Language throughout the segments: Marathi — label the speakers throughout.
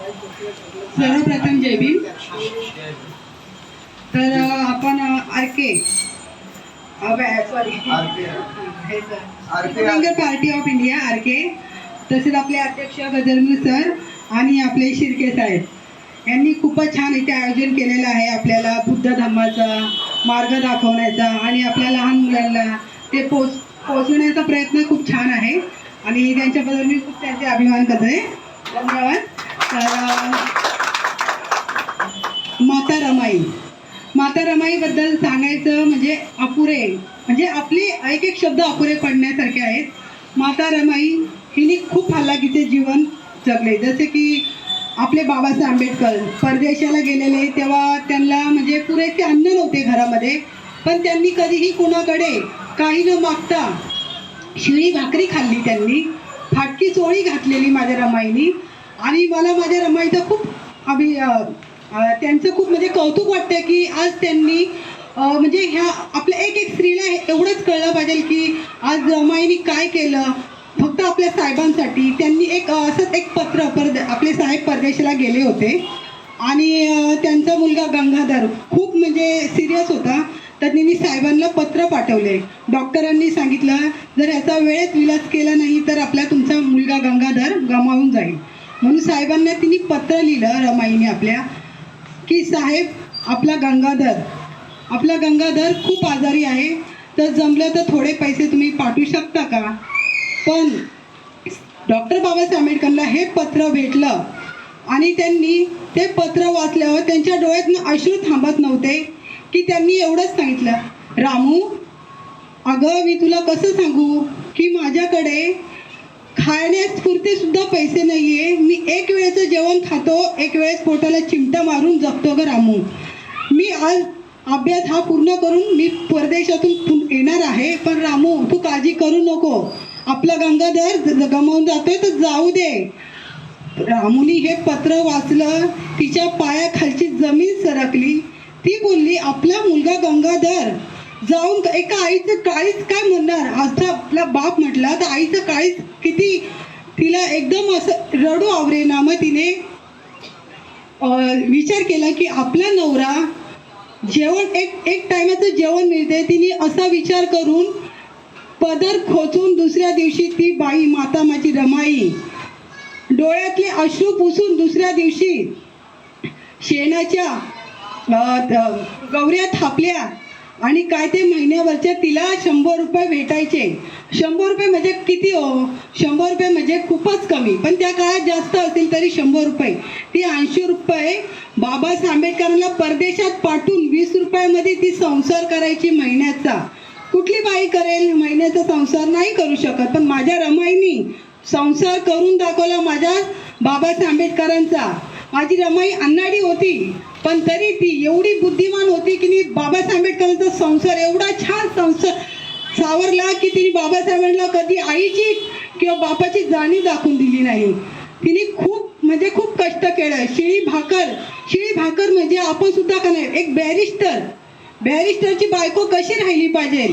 Speaker 1: सर्वप्रथम जय भीम. तर आपण R K party of India R K तसेच आपले अध्यक्ष गजरमल सर आणि आपले शिर्के साहेब. यांनी खूपच छान इथे आयोजन केलेलं आहे आपल्याला बुद्ध धम्माचा मार्ग दाखवण्याचा आणि आपल्या लहान मुलांना ते पोच पोचवण्याचा प्रयत्न खूप छान आहे. आणि त्यांच्याबद्दल मी खूप त्यांचे अभिमान करते धन्यवाद. तर माता रमाई. माता रमाईबद्दल सांगायचं म्हणजे अपुरे म्हणजे आपले एक एक शब्द अपुरे पडण्यासारखे आहेत. माता रमाई हिने खूप हालाकीचे जीवन जगले. जसे की आपले बाबासाहेब आंबेडकर परदेशाला गेलेले तेव्हा त्यांना म्हणजे पुरेसे अन्न नव्हते घरामध्ये. पण त्यांनी कधीही कोणाकडे काही न मागता शिळी भाकरी खाल्ली त्यांनी. फाटकी चोळी घातलेली माझ्या रमाईनी. आणि मला माझ्या रमाईचं खूप अभि त्यांचं खूप म्हणजे कौतुक वाटतं की आज त्यांनी म्हणजे ह्या आपल्या एक एक स्त्रीला हे एवढंच कळलं पाहिजे की आज रमाईनी काय केलं. फक्त आपल्या साहेबांसाठी. त्यांनी एक असंच एक पत्र परदे आपले साहेब परदेशाला गेले होते. आणि त्यांचा मुलगा गंगाधर खूप म्हणजे सिरियस होता. तर त्यांनी साहेबांना पत्र पाठवले. डॉक्टरांनी सांगितलं जर याचा वेळेत विलास केला नाही तर आपला तुमचा मुलगा गंगाधर गमावून जाईल. म्हणून साहेबांना तिने पत्र लिहिलं रमाईने आपल्या की साहेब आपला गंगाधर आपला गंगाधर खूप आजारी आहे तर जमलं तर थोडे पैसे तुम्ही पाठवू शकता का? पण डॉक्टर बाबासाहेब आंबेडकरला हे पत्र भेटलं आणि त्यांनी ते पत्र वाचल्यावर त्यांच्या डोळ्यातनं अश्रू थांबत नव्हते की त्यांनी एवढंच सांगितलं रामू अगं मी तुला कसं सांगू की माझ्याकडे खाण्यापुरते सुद्धा पैसे नाही आहे मी एक वेळेचं जेवण खातो एक वेळेस पोटाला चिमटा मारून जगतो ग रामू. मी आज अभ्यास हा पूर्ण करून मी परदेशातून येणार आहे. पण रामू तू काळजी करू नको. आपला गंगाधर ज- गमावून जातोय तर जाऊ दे. रामूनी हे पत्र वाचलं तिच्या पायाखालची जमीन सरकली. ती बोलली आपला मुलगा गंगाधर जाऊन एका आईचं काळीच काय म्हणणार? आजचा आपला बाप म्हटला तर आईचं काळीच किती? तिला एकदम असं रडू आवरे ना मग तिने विचार केला की आपला नवरा जेवण एक एक टायमाचं जेवण मिळते. तिने असा विचार करून पदर खोचून दुसऱ्या दिवशी ती बाई माता माझी रमाई. डोळ्यातले अश्रू पुसून दुसऱ्या दिवशी शेणाच्या गौऱ्या थापल्या. आणि काय ते महिन्यावरचे तिला शंभर रुपये भेटायचे. शंभर रुपये म्हणजे किती हो? शंभर रुपये म्हणजे खूपच कमी. पण त्या काळात जास्त असतील तरी शंभर रुपये. ती ऐंशी रुपये बाबासाहेब आंबेडकरांना परदेशात पाठवून वीस रुपयामध्ये ती संसार करायची महिन्याचा. कुठली बाई करेल? महिन्याचा संसार नाही करू शकत. पण माझ्या रमाईनी संसार करून दाखवला माझ्या बाबासाहेब आंबेडकरांचा. माझी रमाई अन्नाडी होती. पण तरी ती एवढी बुद्धिमान होती की ती बाबासाहेब आंबेडकरांचा संसार एवढा छान संसार सावरला की तिने बाबासाहेबांना कधी आईची किंवा बापाची जाणीव दाखवून दिली नाही. तिने खूप म्हणजे खूप कष्ट केलं. शिळी भाकर शिळी भाकर म्हणजे आपण सुद्धा का नाही एक बॅरिस्टर. बॅरिस्टरची बायको कशी राहिली पाहिजे?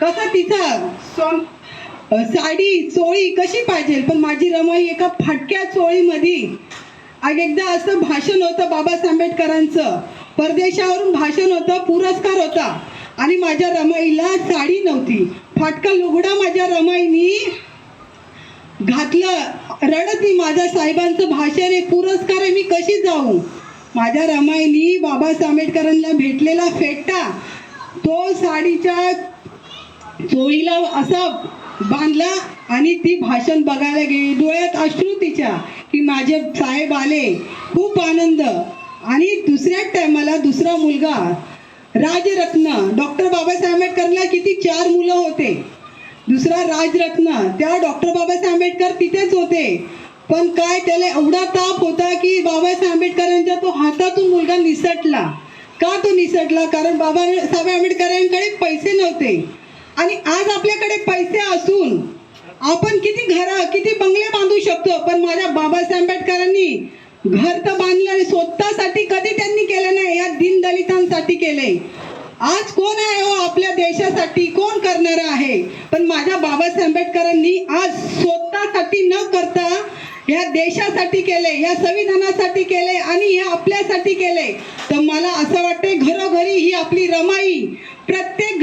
Speaker 1: कसा तिचा सोन साडी चोळी कशी पाहिजे? पण माझी रमाई एका फाटक्या चोळीमध्ये आग एकदा असं भाषण होतं बाबासाहेब आंबेडकरांचं. परदेशावरून भाषण होतं पुरस्कार होता. आणि माझ्या रमाईला साडी नव्हती. फाटका लुगडा माझ्या रमाईनी घातलं. रडत मी माझ्या साहेबांचं भाषण आहे पुरस्कार आहे मी कशी जाऊ? माझ्या रमाईनी बाबासाहेब आंबेडकरांना भेटलेला फेटा. तो साडीच्या चोळीला असा बांधला आणि ती भाषण बघायला गेली. डोळ्यात अश्रू तिच्या. की माझे साहेब आले खूप आनंद. आणि दुसऱ्याच टायमाला दुसरा मुलगा राजरत्न. डॉक्टर बाबासाहेब आंबेडकरला किती चार मुलं होते. दुसरा राजरत्न. त्या डॉक्टर बाबासाहेब आंबेडकर तिथेच होते. पण काय त्याला एवढा ताप होता की बाबासाहेब आंबेडकरांच्या तो हातातून मुलगा निसटला. का तो निसटला? कारण बाबासाहेब आंबेडकरांकडे पैसे नव्हते. आणि आज आपल्याकडे पैसे असून आपण किती घर किती बंगले बांधू शकतो पण माझ्या बाबासाहेब आंबेडकरांनी घर तर बांधलं स्वतःसाठी कधी त्यांनी केलं नाही या दीनदलितांसाठी केले आज कोण आहे हो आपल्या देशासाठी? कोण करणार आहे? पण माझ्या बाबासाहेब आंबेडकरांनी आज स्वतःसाठी न करता या देशासाठी केले या संविधानासाठी केले आणि हे आपल्यासाठी केले तर मला असं वाटते घरोघरी ही आपली रमाई प्रत्येक